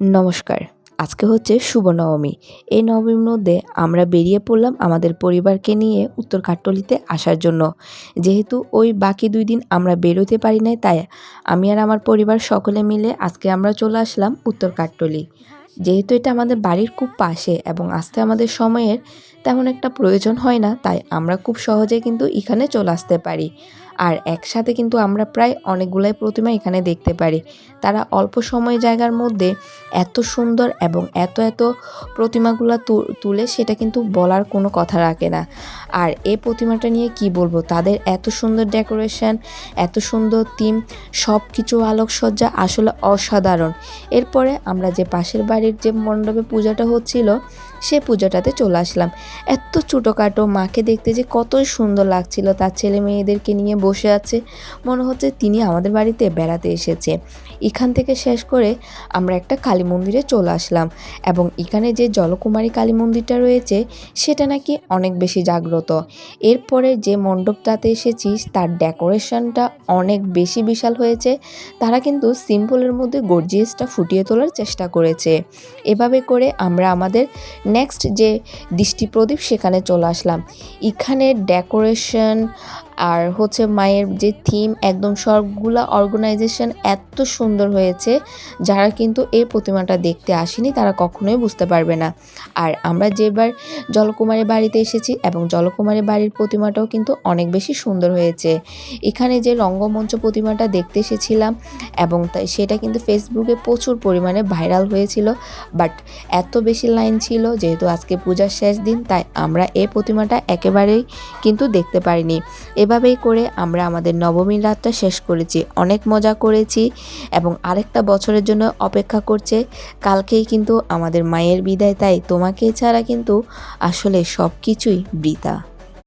নমস্কার। আজকে হচ্ছে শুভ নবমী এই নবমীর মধ্যে আমরা বেরিয়ে পড়লাম আমাদের পরিবারকে নিয়ে উত্তর কাট্টলিতে আসার জন্য। যেহেতু ওই বাকি দুই দিন আমরা বেরোতে পারি নাই, তাই আমি আর আমার পরিবার সকলে মিলে আজকে আমরা চলে আসলাম উত্তর কাট্টলি যেহেতু এটা আমাদের বাড়ির খুব পাশে এবং আসতে আমাদের সময়ের তেমন একটা প্রয়োজন হয় না, তাই আমরা খুব সহজে কিন্তু এখানে চলে আসতে পারি। আর একসাথে কিন্তু আমরা প্রায় অনেকগুলাই প্রতিমা এখানে দেখতে পারি। তারা অল্প সময় জায়গার মধ্যে এত সুন্দর এবং এত এত প্রতিমাগুলো তুলে সেটা কিন্তু বলার কোনো কথা রাখে না। আর এই প্রতিমাটা নিয়ে কি বলব? তাদের এত সুন্দর ডেকোরেশন, এত সুন্দর থিম সব কিছু আলোকসজ্জা আসলে অসাধারণ। এরপরে আমরা যে পাশের বাড়ির যে মণ্ডপে পূজাটা হচ্ছিল সে পূজাটাতে চলে আসলাম। এত ছোটোখাটো মাকে দেখতে যে কতই সুন্দর লাগছিল, তার ছেলে মেয়েদেরকে নিয়ে বসে আছে। মনে হচ্ছে তিনি আমাদের বাড়িতে বেড়াতে এসেছে। এখান থেকে শেষ করে আমরা একটা কালী মন্দিরে চলে আসলাম এবং এখানে যে জলকুমারী কালী মন্দিরটা রয়েছে, সেটা নাকি অনেক বেশি জাগ্রত। এরপরে যে মণ্ডপটাতে এসেছি, তার ডেকোরেশনটা অনেক বেশি বিশাল হয়েছে। তারা কিন্তু সিম্পলের মধ্যে গর্জিয়াসটা ফুটিয়ে তোলার চেষ্টা করেছে। এভাবে করে আমরা আমাদের নেক্সট যে দৃষ্টি প্রদীপ সেখানে চলে আসলাম। এখানে ডেকোরেশন আর হচ্ছে মায়ের যে থিম একদম সবগুলা অর্গানাইজেশন এত সুন্দর হয়েছে, যারা কিন্তু এই প্রতিমাটা দেখতে আসেনি, তারা কখনোই বুঝতে পারবে না। আর আমরা যেবার জলকুমারের বাড়িতে এসেছি এবং জলকুমারের বাড়ির প্রতিমাটাও কিন্তু অনেক বেশি সুন্দর হয়েছে। এখানে যে রঙ্গমঞ্চ প্রতিমাটা দেখতে এসেছিলাম এবং সেটা কিন্তু ফেসবুকে প্রচুর পরিমাণে ভাইরাল হয়েছিল বাট এত বেশি লাইন ছিল যেহেতু আজকে পূজার শেষ দিন, তাই আমরা এই প্রতিমাটা একেবারেই কিন্তু দেখতে পারিনি। এভাবেই করে আমরা আমাদের নবমীর রাতটা শেষ করেছি। অনেক মজা করেছি এবং আরেকটা বছরের জন্য অপেক্ষা করছে। কালকেই কিন্তু আমাদের মায়ের বিদায়, তাই তোমাকে ছাড়া কিন্তু আসলে সব কিছুই বৃথা।